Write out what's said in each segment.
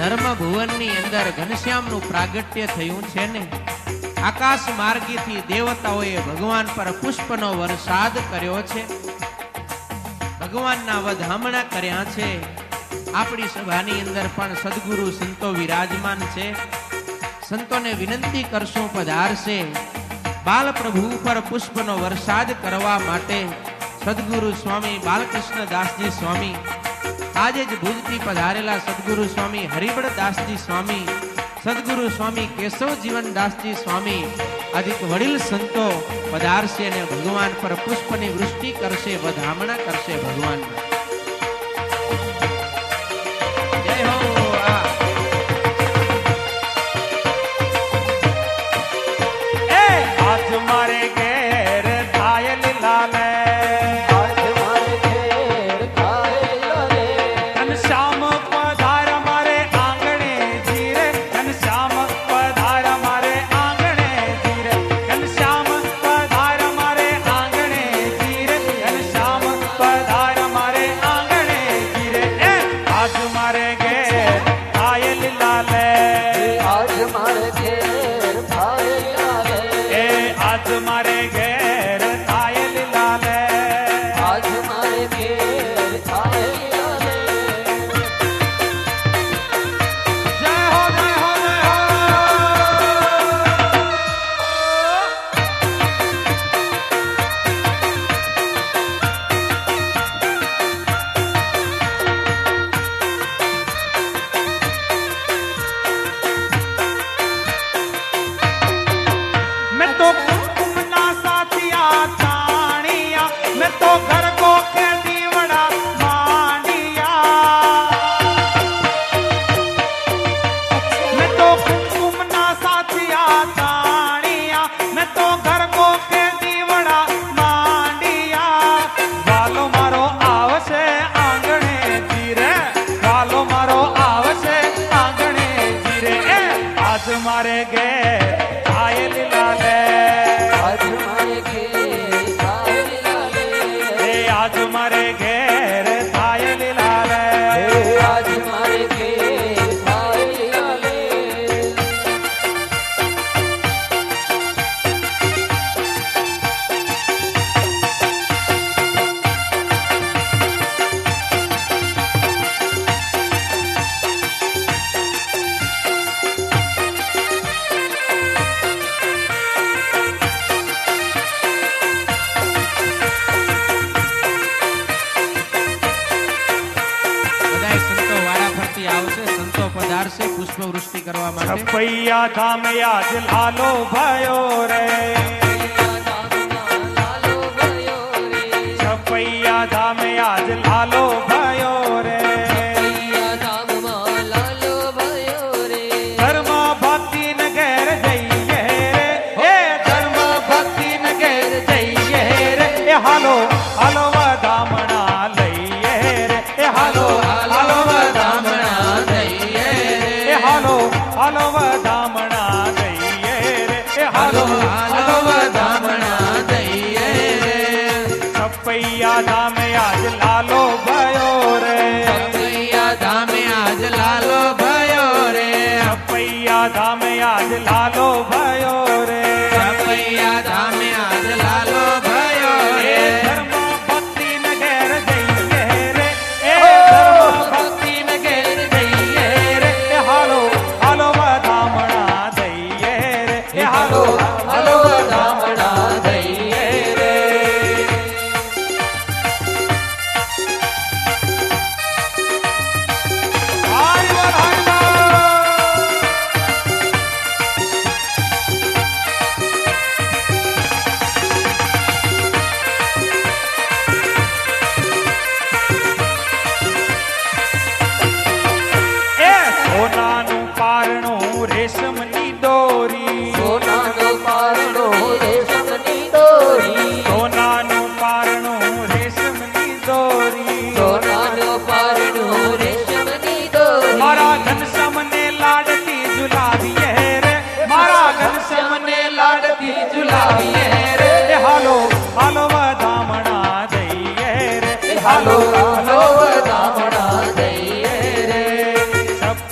ધર્મ ભુવનની અંદર ઘનશ્યામનું પ્રાગટ્ય થયું છે ને? આકાશ માર્ગીથી દેવતાઓએ ભગવાન પર પુષ્પનો વરસાદ કર્યો છે. ભગવાનના વધ હમણાં કર્યા છે. આપણી સભાની અંદર પણ સદગુરુ સંતો વિરાજમાન છે. સંતોને વિનંતી કરશું પધારશે. બાલ પ્રભુ પર પુષ્પનો વરસાદ કરવા માટે સદગુરુ સ્વામી બાલકૃષ્ણ દાસજી સ્વામી આજે જ ભુજથી પધારેલા સદગુરુ સ્વામી હરિબળ દાસજી સ્વામી, સદગુરુ સ્વામી કેશવ જીવન દાસજી સ્વામી અધિક વડીલ સંતો પધારશે અને ભગવાન પર પુષ્પની વૃષ્ટિ કરશે, વધામણા કરશે ભગવાનમાં. मारे गए પધારશે પુષ્પવૃષ્ટિ કરવા માટે. પૈયા ધામ યાદ લાલો ભયો રે. પૈયા ધામ યાદ લાલો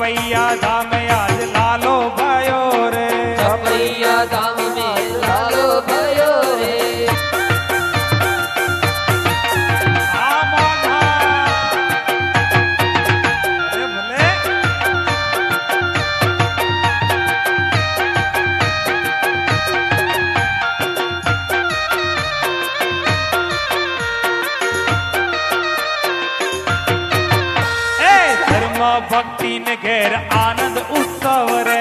मैया धाम કર્મ ભક્તિ ને ઘેર આનંદ ઉત્સવ રે.